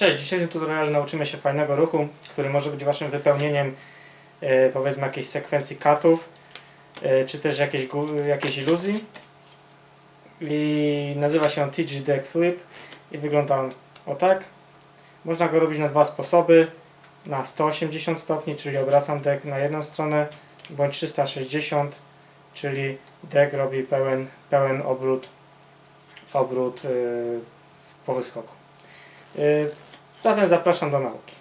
Cześć, w dzisiejszym tutorialu nauczymy się fajnego ruchu, który może być waszym wypełnieniem e, powiedzmy jakiejś sekwencji katów, e, czy też jakiejś, jakiejś iluzji. I nazywa się on TG Deck Flip i wygląda on o tak. Można go robić na dwa sposoby. Na 180 stopni, czyli obracam deck na jedną stronę, bądź 360, czyli deck robi pełen, pełen obrót, obrót yy, po wyskoku. Zatem zapraszam do nauki.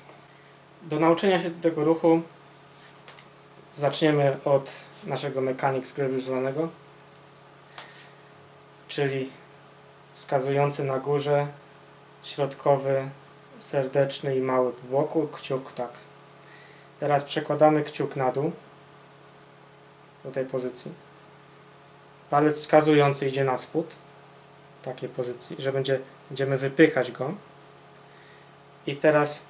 Do nauczenia się tego ruchu zaczniemy od naszego Mechanics używanego, czyli wskazujący na górze, środkowy, serdeczny i mały po boku, kciuk tak. Teraz przekładamy kciuk na dół do tej pozycji. Palec wskazujący idzie na spód, takiej pozycji, że będzie, będziemy wypychać go. I teraz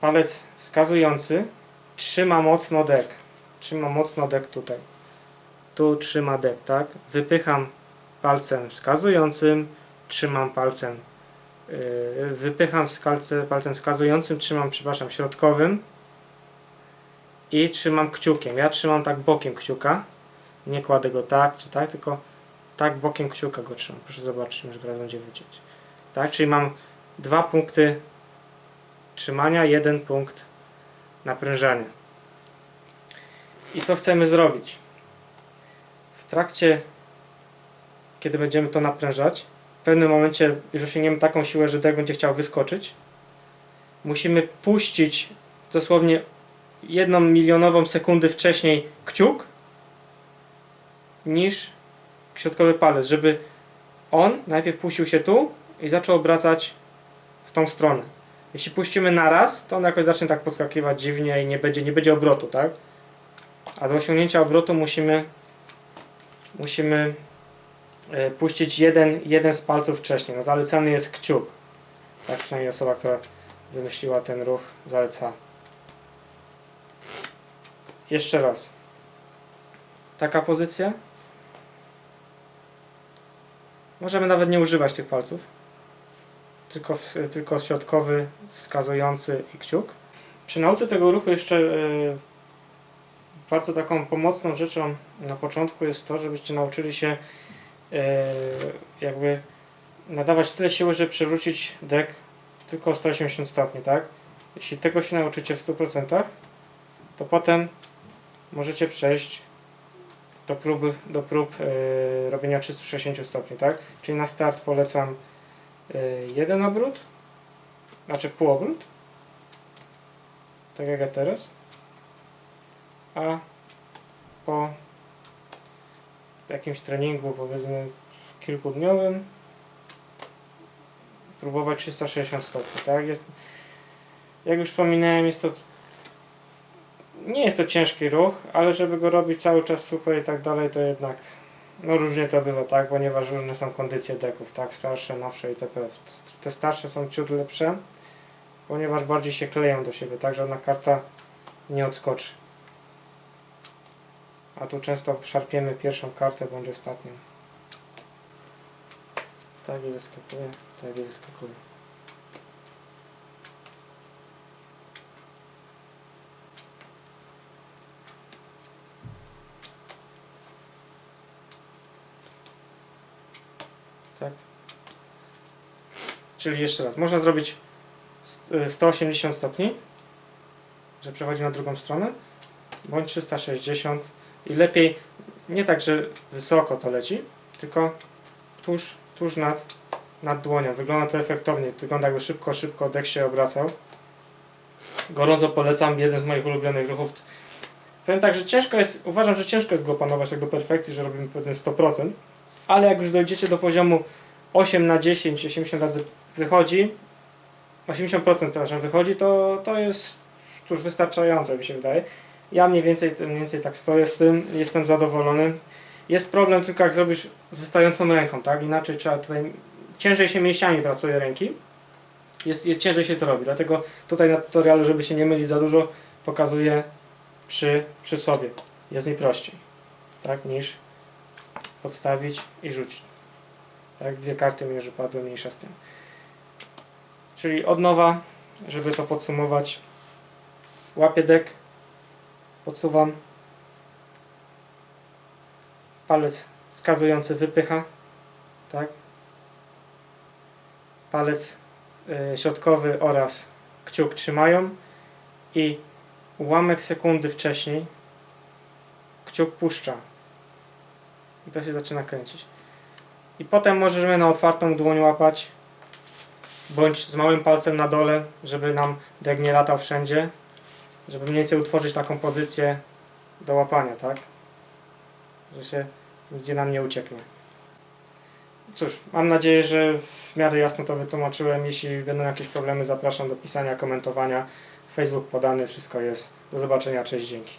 palec wskazujący trzyma mocno dek. Trzyma mocno dek tutaj. Tu trzyma dek, tak? Wypycham palcem wskazującym, trzymam palcem yy, wypycham skalce, palcem wskazującym, trzymam, przepraszam, środkowym i trzymam kciukiem. Ja trzymam tak bokiem kciuka. Nie kładę go tak czy tak, tylko tak bokiem kciuka go trzymam. Proszę zobaczyć, że teraz będzie wycieć. Tak, czyli mam dwa punkty trzymania, jeden punkt naprężania. I co chcemy zrobić? W trakcie, kiedy będziemy to naprężać, w pewnym momencie już osiągniemy taką siłę, że dek będzie chciał wyskoczyć. Musimy puścić dosłownie jedną milionową sekundy wcześniej kciuk niż środkowy palec, żeby on najpierw puścił się tu i zaczął obracać w tą stronę. Jeśli puścimy naraz, to on jakoś zacznie tak podskakiwać dziwnie i nie będzie, nie będzie obrotu, tak? A do osiągnięcia obrotu musimy musimy e, puścić jeden, jeden z palców wcześniej. No, zalecany jest kciuk. Tak przynajmniej osoba, która wymyśliła ten ruch zaleca. Jeszcze raz. Taka pozycja. Możemy nawet nie używać tych palców tylko, tylko środkowy, wskazujący i kciuk. Przy nauce tego ruchu jeszcze e, bardzo taką pomocną rzeczą na początku jest to, żebyście nauczyli się e, jakby nadawać tyle siły, żeby przewrócić dek tylko o 180 stopni, tak? Jeśli tego się nauczycie w 100%, to potem możecie przejść do prób, do prób e, robienia 360 stopni, tak? Czyli na start polecam jeden obrót, znaczy półobrót, tak jak ja teraz, a po jakimś treningu, powiedzmy kilkudniowym, próbować 360 stopni, tak? Jest, jak już wspominałem, jest to nie jest to ciężki ruch, ale żeby go robić cały czas super i tak dalej, to jednak no różnie to bywa, tak, ponieważ różne są kondycje deków, tak, starsze, nowsze itp. Te starsze są ciut lepsze, ponieważ bardziej się kleją do siebie, tak, żadna karta nie odskoczy. A tu często szarpiemy pierwszą kartę bądź ostatnią. Tak i wyskakuje, tak i wyskakuje. Tak. Czyli jeszcze raz, można zrobić st- y, 180 stopni, że przechodzi na drugą stronę, bądź 360 i lepiej nie tak, że wysoko to leci, tylko tuż, tuż nad, nad dłonią. Wygląda to efektownie, wygląda jakby szybko, szybko dek się obracał. Gorąco polecam, jeden z moich ulubionych ruchów. Powiem tak, że ciężko jest, uważam, że ciężko jest go opanować tak do perfekcji, że robimy powiedzmy 100%, ale jak już dojdziecie do poziomu 8 na 10, 80 razy wychodzi, 80% przepraszam, wychodzi, to, to jest cóż wystarczające mi się wydaje. Ja mniej więcej, mniej więcej tak stoję z tym, jestem zadowolony. Jest problem tylko jak zrobisz z wystającą ręką, tak? Inaczej trzeba tutaj, ciężej się mięśniami pracuje ręki, jest, jest ciężej się to robi, dlatego tutaj na tutorialu, żeby się nie mylić za dużo, pokazuję przy, przy sobie. Jest mi prościej, tak? Niż podstawić i rzucić. Tak, dwie karty mi już padły, mniejsza z tym. Czyli od nowa, żeby to podsumować. Łapię dek, podsuwam. Palec wskazujący wypycha, tak? Palec y, środkowy oraz kciuk trzymają i ułamek sekundy wcześniej kciuk puszcza. I to się zaczyna kręcić. I potem możemy na otwartą dłoń łapać bądź z małym palcem na dole, żeby nam dek nie latał wszędzie, żeby mniej więcej utworzyć taką pozycję do łapania, tak? Że się nigdzie nam nie ucieknie. Cóż, mam nadzieję, że w miarę jasno to wytłumaczyłem. Jeśli będą jakieś problemy, zapraszam do pisania, komentowania. Facebook podany, wszystko jest. Do zobaczenia, cześć, dzięki.